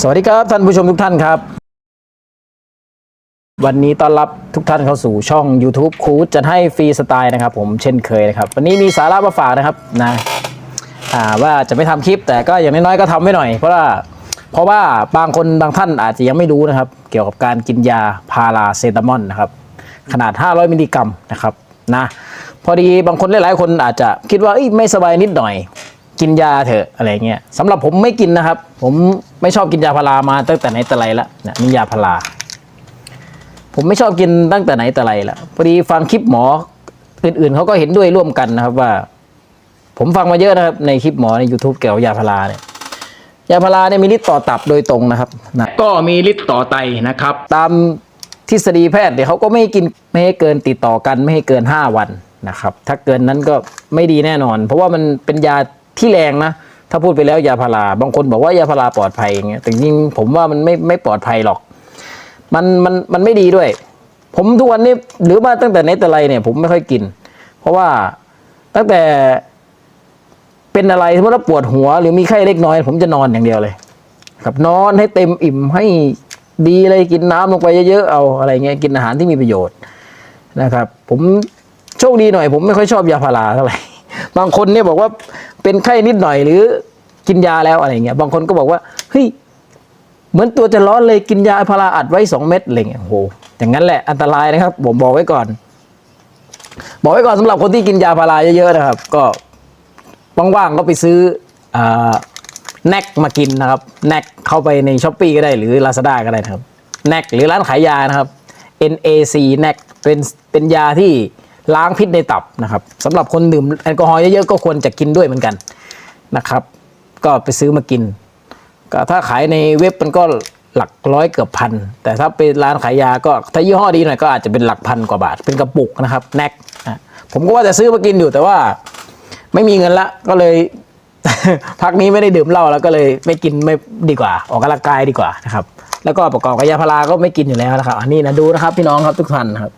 สวัสดีครับท่านผู้ชมทุกท่านครับ วันนี้ต้อนรับทุกท่านเข้าสู่ช่อง YouTube ครูจะให้ฟรีสไตล์นะครับ ผมเช่นเคยนะครับ วันนี้มีสาระมาฝากนะครับนะว่าจะไม่ทำคลิป แต่ก็อย่างน้อยๆก็ทำไว้หน่อย เพราะว่าเพราะว่าบางคนบางท่านอาจจะยังไม่รู้นะครับ เกี่ยวกับการกินยาพาราเซตามอลนะครับ ขนาด 500 มิลลิกรัมนะครับนะพอดีบางคนหลายๆ คนอาจจะคิดว่าไม่สบายนิดหน่อย กินยาเถอะอะไรเงี้ยสำหรับผมไม่กินนะครับ ผมไม่ชอบกินยาพารามาตั้งแต่ไหนแต่ไรแล้วเนี่ยนี่ยาพาราผมไม่ชอบกินตั้งแต่ไหนแต่ไรแล้วพอดีฟังคลิปหมออื่นๆเขาก็เห็นด้วยร่วมกันนะครับว่า ผมฟังมาเยอะนะครับในคลิปหมอใน YouTube เกี่ยวกับยาพาราเนี่ยยาพาราเนี่ยมีฤทธิ์ต่อตับโดยตรงนะครับนะก็มีฤทธิ์ต่อไตนะครับ ตามทฤษฎีแพทย์เนี่ยเขาก็ไม่ให้กินไม่ให้เกินติดต่อกันไม่ให้เกิน 5 วันนะครับ ถ้าเกินนั้นก็ไม่ดีแน่นอน เพราะว่ามันเป็นยา ที่แรงนะ ถ้าพูดไปแล้วยาพาราบางคนบอกว่ายาพาราปลอดภัยอย่างเงี้ยแต่จริงผมว่ามันไม่ไม่ปลอดภัยหรอก มันมันมันไม่ดีด้วย ผมทุกวันนี้หรือว่าตั้งแต่ในแต่ไรเนี่ย ผมไม่ค่อยกิน เพราะว่าตั้งแต่เป็นอะไรสมมติว่าปวดหัว หรือมีไข้เล็กน้อย ผมจะนอนอย่างเดียวเลย ครับนอนให้เต็มอิ่มให้ดีเลยกินน้ำลงไปเยอะๆเอาอะไรเงี้ยกินอาหารที่มีประโยชน์นะครับ ผมโชคดีหน่อย ผมไม่ค่อยชอบยาพาราเท่าไหร่บางคนเนี่ยบอกว่า เป็นไข้นิดหน่อยหรือกินยาแล้วอะไรเงี้ยบางคนก็บอกว่าเฮ้ยเหมือนตัวจะร้อนเลยกินยาพาราอัดไว้สองเม็ดอะไรเงี้ยโอ้โหอย่างนั้นแหละอันตรายนะครับ ผมบอกไว้ก่อน บอกไว้ก่อนสำหรับคนที่กินยาพาราเยอะๆนะครับ ก็ว่างๆก็ไปซื้อแนกมากินนะครับแนกเข้าไปในช้อปปีก็ได้หรือ Lazada ก็ได้นะครับแนกหรือร้านขายยานะครับ NAC แนกเป็นเป็นยาที่ ล้างพิษในตับนะครับสำหรับคนดื่มแอลกอฮอล์เยอะๆก็ควรจะกินด้วยเหมือนกันนะครับ ก็ไปซื้อมากิน ก็ถ้าขายในเว็บมันก็หลักร้อยเกือบพัน แต่ถ้าเป็นร้านขายยาก็ถ้ายี่ห้อดีหน่อยก็อาจจะเป็นหลักพันกว่าบาท เป็นกระปุกนะครับแนกนะผมก็ว่าจะซื้อมากินอยู่แต่ว่าไม่มีเงินละก็เลย พักนี้ไม่ได้ดื่มเหล้าแล้วก็เลยไม่กินไม่ดีกว่า ออกกำลังกายดีกว่านะครับ แล้วก็ประกอบกับยาพาราก็ไม่กินอยู่แล้วนะครับ อันนี้นะดูนะครับ พี่น้องครับทุกท่านนะครับ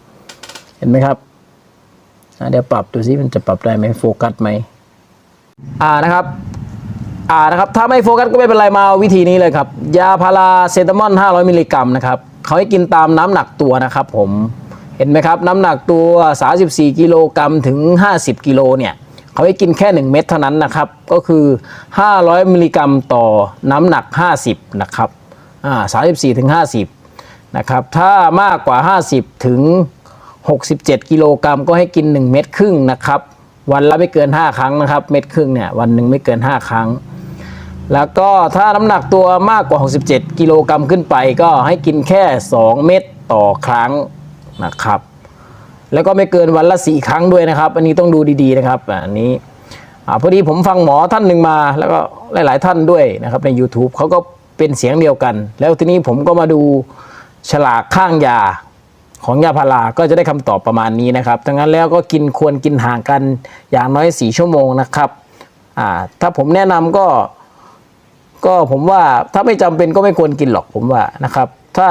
เห็นไหมครับ อะเดี๋ยวปรับดูซิมันจะปรับได้ไหมโฟกัสไหมอ่านะครับอ่านะครับถ้าไม่โฟกัสก็ไม่เป็นไรมาวิธีนี้เลยครับ ยาพาราเซตามอล500 มิลลิกรัมนะครับเขาให้กินตามน้ำหนักตัวนะครับผมเห็นไหมครับน้ำหนักตัว 34 กิโลกรัมถึง 50 กิโลเนี่ยเขาให้กินแค่ 1 เม็ดเท่านั้นนะครับก็คือ 500 มิลลิกรัมต่อน้ำหนัก 50 นะครับอ่า34ถึง50 นะครับถ้ามากกว่า 50 ถึง 67 กิโลกรัมก็ให้กิน 1 เม็ดครึ่งนะครับ วันละไม่เกิน 5 ครั้งนะครับ เม็ดครึ่งเนี่ยวันหนึ่งไม่เกิน 5 ครั้ง แล้วก็ถ้าน้ำหนักตัวมากกว่า 67 กิโลกรัมขึ้นไป ก็ให้กินแค่ 2 เม็ดต่อครั้งนะครับ แล้วก็ไม่เกินวันละ 4 ครั้งด้วยนะครับ อันนี้ต้องดูดีๆนะครับอันนี้อาพอดีผมฟังหมอท่านหนึ่งมาแล้วก็หลาย ๆ ท่านด้วยนะครับใน YouTube เขาก็เป็นเสียงเดียวกัน แล้วทีนี้ผมก็มาดูฉลากข้างยา ของยาพาราก็จะได้คำตอบประมาณนี้นะครับดังนั้นแล้วก็กินควรกินห่างกันอย่างน้อย 4 ชั่วโมงนะครับอ่าถ้าผมแนะนำก็ ก็ผมว่าถ้าไม่จำเป็นก็ไม่ควรกินหรอกผมว่านะครับ ถ้า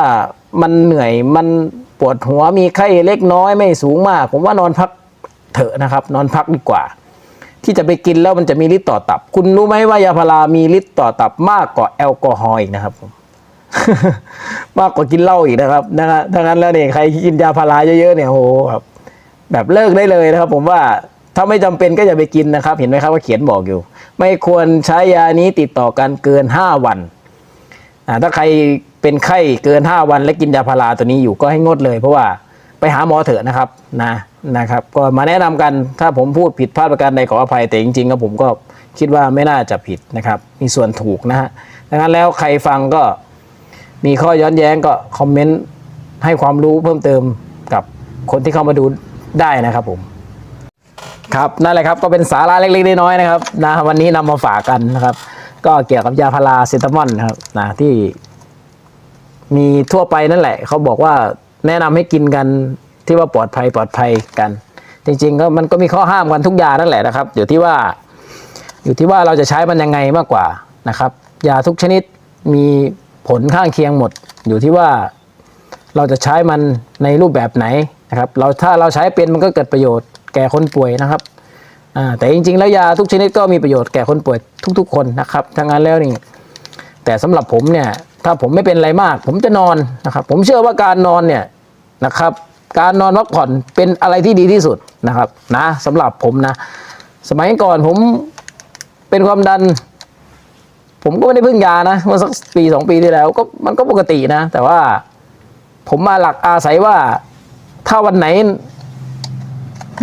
มันเหนื่อยมันปวดหัวมีไข้เล็กน้อยไม่สูงมาก ผมว่านอนพักเถอะนะครับ นอนพักดีกว่า ที่จะไปกินแล้วมันจะมีฤทธิ์ต่อตับ คุณรู้ไหมว่ายาพารามีฤทธิ์ต่อตับมากกว่าแอลกอฮอล์นะครับผม มากกว่ากินเหล้าอีกนะครับนะฮะถ้างั้นแล้วเนี่ยใครกินยาพาราเยอะๆเนี่ยโหครับแบบเลิกได้เลยนะครับ ผมว่าถ้าไม่จำเป็นก็อย่าไปกินนะครับ เห็นไหมครับว่าเขียนบอกอยู่ ไม่ควรใช้ยานี้ติดต่อกันเกิน 5 วันอ่าถ้าใครเป็นไข้เกิน 5 วัน และกินยาพาราตัวนี้อยู่ก็ให้งดเลย เพราะว่าไปหาหมอเถอะนะครับนะนะครับ ก็มาแนะนำกันถ้าผมพูดผิดพลาดประการใดขออภัยแต่จริงๆก็ผมก็คิดว่าไม่น่าจะผิดนะครับ มีส่วนถูกนะฮะดังนั้นแล้วใครฟังก็ มีข้อย้อนแย้งก็คอมเมนต์ให้ความรู้เพิ่มเติมกับคนที่เข้ามาดูได้นะครับผม ครับนั่นแหละครับก็เป็นสาระเล็กๆน้อยๆนะครับนะวันนี้นำมาฝากกันนะครับ ก็เกี่ยวกับยาพาราเซตามอลนครับนะที่ มีทั่วไปนั่นแหละ เขาบอกว่าแนะนำให้กินกันที่ว่าปลอดภัยปลอดภัยกัน จริงๆก็มันก็มีข้อห้ามกันทุกยานั่นแหละนะครับอยู่ที่ว่า อยู่ที่ว่าเราจะใช้มันยังไงมากกว่านะครับยาทุกชนิดมี ผลข้างเคียงหมดอยู่ที่ว่าเราจะใช้มันในรูปแบบไหนนะครับเราถ้าเราใช้เป็นมันก็เกิดประโยชน์แก่คนป่วยนะครับแต่จริงๆแล้วยาทุกชนิดก็มีประโยชน์แก่คนป่วยทุก ๆ คนนะครับทั้งนั้นแล้วนี่แต่สำหรับผมเนี่ยถ้าผมไม่เป็นอะไรมาก ผมจะนอนนะครับ ผมเชื่อว่าการนอนเนี่ยนะครับ การนอนพักผ่อนเป็นอะไรที่ดีที่สุดนะครับนะสำหรับผมนะ สมัยก่อนผมเป็นความดัน ผมก็ไม่ได้พึ่งยานะเมื่อสักปีสองปีที่แล้วก็มันก็ปกตินะ แต่ว่าผมมาหลักอาศัยว่า ถ้าวันไหน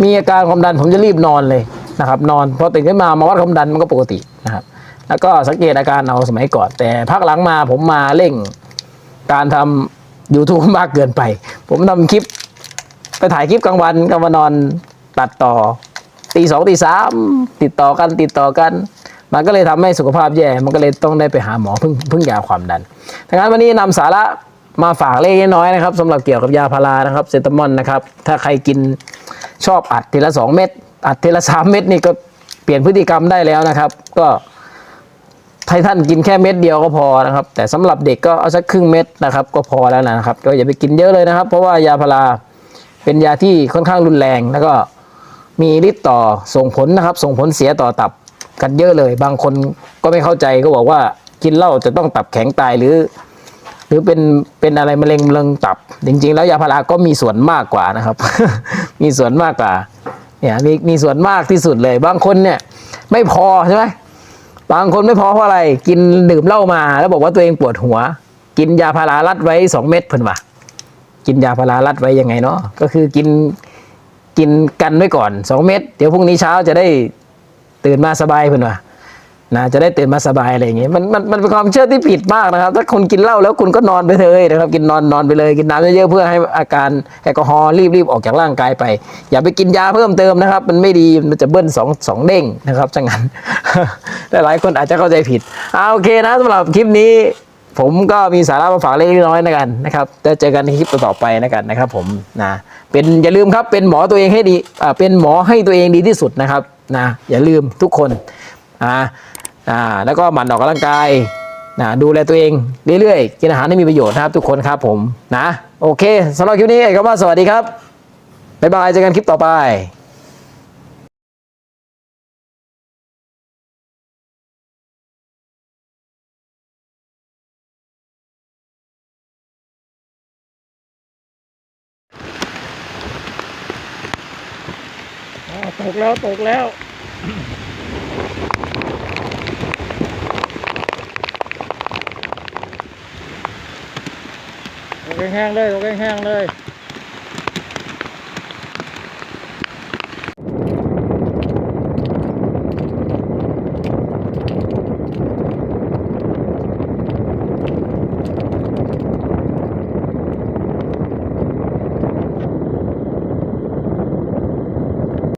มีอาการความดันผมจะรีบนอนเลยนะครับ นอนพอตื่นขึ้นมามาวัดความดันมันก็ปกตินะครับ แล้วก็สังเกตอาการเอาสมัยก่อน แต่พักหลังมาผมมาเร่งการทำ YouTube มากเกินไป ผมทำคลิป ไปถ่ายคลิปกลางวันก็มานอนตัดต่อตีสองตีสามติดต่อกันติดต่อกัน มันก็เลยทำให้สุขภาพแย่มันก็เลยต้องได้ไปหาหมอพึ่งพึ่งยาความดันดังนั้นวันนี้นำสาระมาฝากเล็กน้อยนะครับสำหรับเกี่ยวกับยาพารานะครับเซตามอนนะครับ ถ้าใครกินชอบอัดทีละสองเม็ดอัดทีละสามเม็ดนี่ก็เปลี่ยนพฤติกรรมได้แล้วนะครับ ก็ให้ท่านกินแค่เม็ดเดียวก็พอนะครับ แต่สำหรับเด็กก็เอาสักครึ่งเม็ดนะครับก็พอแล้วนะครับ ก็อย่าไปกินเยอะเลยนะครับ เพราะว่ายาพาราเป็นยาที่ค่อนข้างรุนแรง แล้วก็มีฤทธิ์ต่อส่งผลนะครับ ส่งผลเสียต่อตับ กันเยอะเลย บางคนก็ไม่เข้าใจก็บอกว่ากินเหล้าจะต้องตับแข็งตายหรือ หรือเป็นเป็นอะไรมะเร็งมะเร็งตับ จริง ๆ แล้วยาพาราก็มีส่วนมากกว่านะครับ มีส่วนมากกว่าเนี่ยมีมีส่วนมากที่สุดเลย บางคนเนี่ย ไม่พอใช่ไหมบางคนไม่พอเพราะอะไร กินดื่มเหล้ามา แล้วบอกว่าตัวเองปวดหัว กินยาพารารัดไว้สองเม็ดเพิ่นว่ากินยาพารารัดไว้ยังไงเนาะก็คือกินกินกันไว้ก่อนสองเม็ดเดี๋ยวพรุ่งนี้เช้าจะได้ ตื่นมาสบายเพื่อนว่านะจะได้ตื่นมาสบายอะไรอย่างเงี้ยมันมันมันเป็นความเชื่อที่ผิดมากนะครับ ถ้าคนกินเหล้าแล้วคุณก็นอนไปเลยนะครับ กินนอนนอนไปเลย กินน้ำเยอะๆเพื่อให้อาการแอลกอฮอล์รีบรีบออกจากร่างกายไป อย่าไปกินยาเพิ่มเติมนะครับ มันไม่ดีมันจะเบิ้ลสองสองเด้งนะครับจังงั้นแต่หลายคนอาจจะเข้าใจผิดเอาโอเคนะสำหรับคลิปนี้ ผมก็มีสาระมาฝากเล็กน้อยนะกันนะครับจะเจอกันในคลิปต่อไปนะกันนะครับ ผมนะเป็นอย่าลืมครับเป็นหมอตัวเองให้ดีอ่าเป็นหมอให้ตัวเองดีที่สุดนะครับ นะอย่าลืมทุกคนอ่าอ่าแล้วก็หมั่นออกกำลังกายนะดูแลตัวเองเรื่อยๆ กินอาหารที่มีประโยชน์นะครับทุกคนครับผมนะโอเคสำหรับคลิปนี้เอกว่าสวัสดีครับบ๊ายบายเจอกันคลิปต่อไป ตกแล้วตกแล้วตกแห้งๆเลยตกแห้งๆเลย